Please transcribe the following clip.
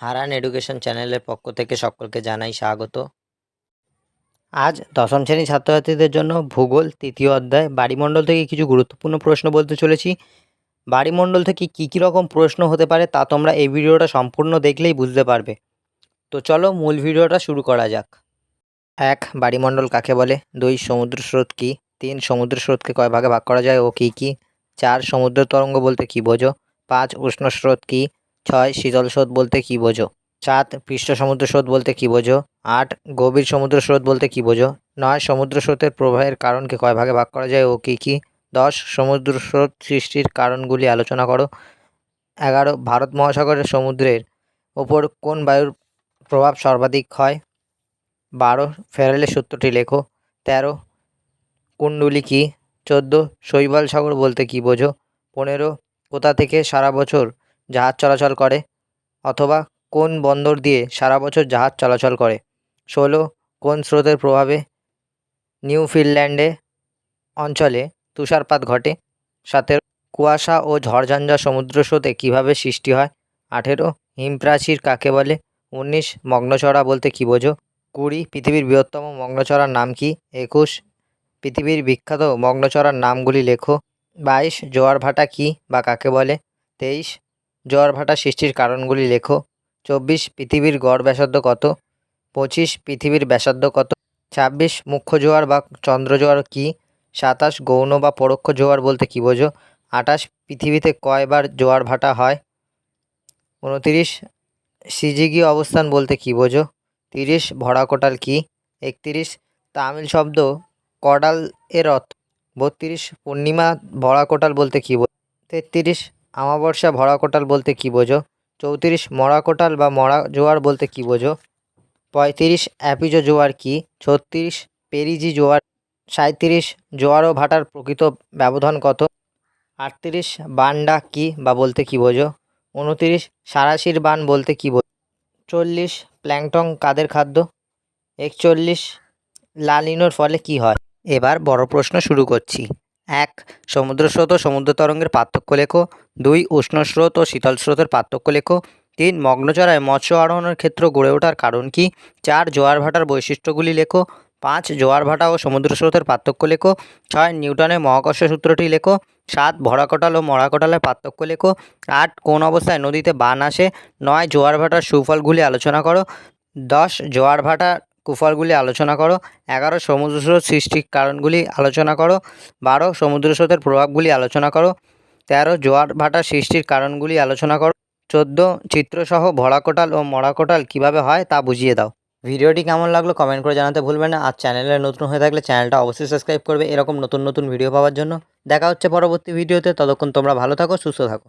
হারান education চ্যানেলের পক্ষ থেকে সকলকে জানাই স্বাগত। আজ দশম শ্রেণি ছাত্রছাত্রীদের জন্য ভূগোল তৃতীয় অধ্যায় বাড়িমণ্ডল থেকে কিছু গুরুত্বপূর্ণ প্রশ্ন বলতে চলেছি। বাড়িমণ্ডল থেকে কী কী রকম প্রশ্ন হতে পারে তা তোমরা এই ভিডিওটা সম্পূর্ণ দেখলেই বুঝতে পারবে। তো চলো মূল ভিডিওটা শুরু করা যাক। এক, বাড়িমণ্ডল কাকে বলে? দুই, সমুদ্র স্রোত কী? তিন, সমুদ্র স্রোতকে কয় ভাগে ভাগ করা যায় ও কী কী? চার, সমুদ্র তরঙ্গ বলতে কী বোঝো? পাঁচ, উষ্ণ স্রোত কী? ছয়, শীতল স্রোত বলতে কী বোঝো? সাত, পৃষ্ঠ সমুদ্র স্রোত বলতে কী বোঝো? আট, গভীর সমুদ্র স্রোত বলতে কী বোঝো? নয়, সমুদ্র স্রোতের প্রবাহের কারণকে কয় ভাগে ভাগ করা যায় ও কী কী? দশ, সমুদ্র স্রোত সৃষ্টির কারণগুলি আলোচনা করো। এগারো, ভারত মহাসাগরের সমুদ্রের ওপর কোন বায়ুর প্রভাব সর্বাধিক হয়? বারো, ফেরালের সূত্রটি লেখো। তেরো, কুণ্ডুলি কী? চোদ্দ, শৈবাল সাগর বলতে কী বোঝো? পনেরো, কোথা থেকে সারা বছর জাহাজ চলাচল করে, অথবা কোন বন্দর দিয়ে সারা বছর জাহাজ চলাচল করে। ষোলো, কোন স্রোতের প্রভাবে নিউফিনল্যান্ডে অঞ্চলে তুষারপাত ঘটে? সতেরো, কুয়াশা ও ঝড়ঝঞ্ঝা সমুদ্র স্রোতে কীভাবে সৃষ্টি হয়? আঠেরো, হিমপ্রাচীর কাকে বলে? উনিশ, মগ্নচড়া বলতে কী বোঝো? কুড়ি, পৃথিবীর বৃহত্তম মগ্নচড়ার নাম কি? একুশ, পৃথিবীর বিখ্যাত মগ্নচড়ার নামগুলি লেখো। বাইশ, জোয়ার ভাটা কী বা কাকে বলে? তেইশ জোয়ার ভাটা সৃষ্টির কারণগুলি লেখো। চব্বিশ, পৃথিবীর গড় ব্যাসার্ধ কত? পঁচিশ, পৃথিবীর ব্যাসার্ধ কত? ছাব্বিশ, মুখ্য জোয়ার বা চন্দ্র জোয়ার কী? সাতাশ, গৌণ বা পরোক্ষ জোয়ার বলতে কী বোঝো? আঠাশ, পৃথিবীতে কয়বার জোয়ার ভাটা হয়? উনতিরিশ, সিজিগি অবস্থান বলতে কী বোঝো? তিরিশ, ভরাকোটাল কী? একত্রিশ, তামিল শব্দ কডাল এর অর্থ। বত্রিশ, পূর্ণিমা, ভরাকোটাল বলতে কী বোঝো? তেত্রিশ আমাবস্যা ভরাকোটাল বলতে কী বোঝো? চৌত্রিশ মরাকোটাল বা মরা জোয়ার বলতে কী বোঝো? পঁয়ত্রিশ অ্যাপিজো জোয়ার কী? ছত্রিশ পেরিজি জোয়ার। সাঁইত্রিশ জোয়ার ও ভাটার প্রকৃত ব্যবধান কত? আটত্রিশ বান্ডা কী বা বলতে কী বোঝো? উনতিরিশ সারাশির বান বলতে কী বোঝো? চল্লিশ প্ল্যাংটং কাদের খাদ্য? একচল্লিশ লালিনোর ফলে কী হয়? এবার বড় প্রশ্ন শুরু করছি। এক, সমুদ্র স্রোত ও সমুদ্র তরঙ্গের পার্থক্য লেখো। দুই, উষ্ণ স্রোত ও শীতল স্রোতের পার্থক্য লেখো। তিন মগ্নচড়ায় মৎস্য আরোহণের ক্ষেত্র গড়ে ওঠার কারণ কী? চার, জোয়ার ভাটার বৈশিষ্ট্যগুলি লেখো। পাঁচ, জোয়ার ভাটা ও সমুদ্র স্রোতের পার্থক্য লেখো। ছয়, নিউটনের মহাকর্ষ সূত্রটি লেখো। সাত ভরাকটাল ও মরাকটালের পার্থক্য লেখো। আট, কোন অবস্থায় নদীতে বান আসে? নয়, জোয়ার ভাটার সুফলগুলি আলোচনা করো। দশ, জোয়ার ভাটা কুফলগুলি আলোচনা করো। এগারো সমুদ্র স্রোত সৃষ্টির কারণগুলি আলোচনা করো। বারো সমুদ্র স্রোতের প্রভাবগুলি আলোচনা করো। তেরো, জোয়ার ভাটা সৃষ্টির কারণগুলি আলোচনা করো। চোদ্দ, চিত্রসহ ভরাকোটাল ও মরাকোটাল কীভাবে হয় তা বুঝিয়ে দাও। ভিডিওটি কেমন লাগল কমেন্ট করে জানাতে ভুলবেন না। আর চ্যানেলে নতুন হয়ে থাকলে চ্যানেলটা অবশ্যই সাবস্ক্রাইব করবে। এরকম নতুন নতুন ভিডিও পাওয়ার জন্য। দেখা হচ্ছে পরবর্তী ভিডিওতে। ততক্ষণ তোমরা ভালো থাকো, সুস্থ থাকো।